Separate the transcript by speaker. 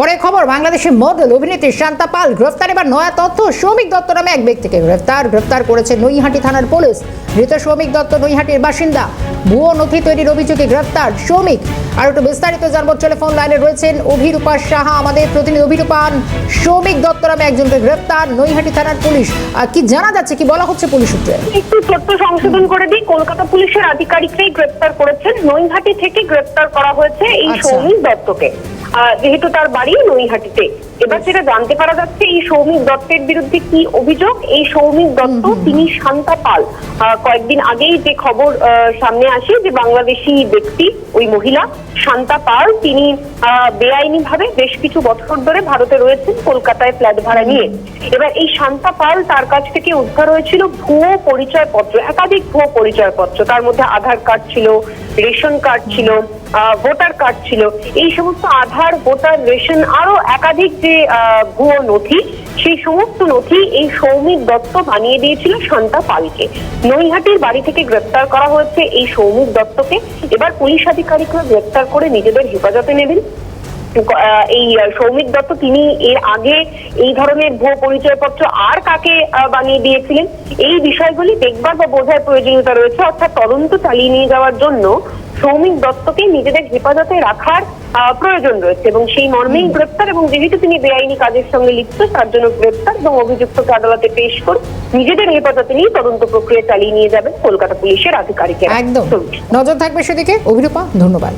Speaker 1: পরে খবর বাংলাদেশের মডেল অভিনেত্রী শান্তা পাল গ্রেফতার। এবার নয়া তথ্য সৌমিক দত্ত নামে এক ব্যক্তিকে গ্রেফতার। গ্রেফতার করেছে নৈহাটি থানার পুলিশ। ধৃত সৌমিক দত্ত নৈহাটির বাসিন্দা। ভুয়ো নথি তৈরির অভিযোগে গ্রেফতার সৌমিক আর একটু বিস্তারিত জানব টেলিফোন লাইনে রয়েছেন অভিরূপা সাহা আমাদের প্রতিনিধি অভিরূপান সৌমিক দত্ত নামে একজনকে গ্রেফতার নৈহাটি থানার পুলিশ। আর কি জানা যাচ্ছে কি বলা হচ্ছে পুলিশ সূত্রে?
Speaker 2: একটু ছোট্ট সংশোধন করে দিই। কলকাতা পুলিশের আধিকারিকরাই গ্রেপ্তার করেছেন। নৈহাটি থেকে গ্রেপ্তার করা হয়েছে এই
Speaker 1: আচ্ছা।
Speaker 2: সৌমিক দত্তকে। যেহেতু তার বাড়ি নৈহাটিতে। এবার যেটা জানতে পারা যাচ্ছে এই সৌমিক দত্তের বিরুদ্ধে কি অভিযোগ? এই সৌমিক দত্ত তিনি শান্তা পাল। কয়েকদিন আগেই যে খবর সামনে আসে যে বাংলাদেশি ব্যক্তি ওই মহিলা শান্তা পাল তিনি বেআইনি ভাবে বেশ কিছু বছর ধরে ভারতে রয়েছেন কলকাতায় ফ্ল্যাট ভাড়া নিয়ে। এবার এই শান্তা পাল তার কাছ থেকে উদ্ধার হয়েছিল ভুয়ো পরিচয়পত্র একাধিক ভুয়ো পরিচয়পত্র। তার মধ্যে আধার কার্ড ছিল রেশন কার্ড ছিল ভোটার কার্ড ছিল, এই সমস্ত আধার, ভোটার, রেশন, আরও একাধিক যে ভুয়ো নথি, সেই সমস্ত নথি এই সৌমিক দত্ত বানিয়ে দিয়েছিল শান্তা পালকে। নৈহাটির বাড়ি থেকে গ্রেপ্তার করা হয়েছে এই সৌমিক দত্তকে। এবার পুলিশ আধিকারিকরা গ্রেপ্তার করে নিজেদের হেফাজতে নেবেন। এই সৌমিক দত্ত তিনি এর আগে এই ধরনের ভুয়ো পরিচয়পত্র আর কাকে বানিয়ে দিয়েছিলেন? এই বিষয়গুলি দেখবার বা বোঝার প্রয়োজনীয়তা রয়েছে। অর্থাৎ তদন্ত চালিয়ে নিয়ে যাওয়ার জন্য সৌমিক দত্তকে নিজেদের হেফাজতে রাখার প্রয়োজন রয়েছে এবং সেই মর্মেই গ্রেপ্তার এবং যেহেতু তিনি বেআইনি কাজের সঙ্গে লিপ্ত তার জন্য গ্রেপ্তার এবং অভিযুক্তকে আদালতে পেশ করে নিজেদের হেফাজতে নিয়ে তদন্ত প্রক্রিয়া চালিয়ে নিয়ে যাবেন কলকাতা পুলিশের আধিকারিকেরা।
Speaker 1: একদম। নজর থাকবে সেদিকে। অভিরূপা ধন্যবাদ।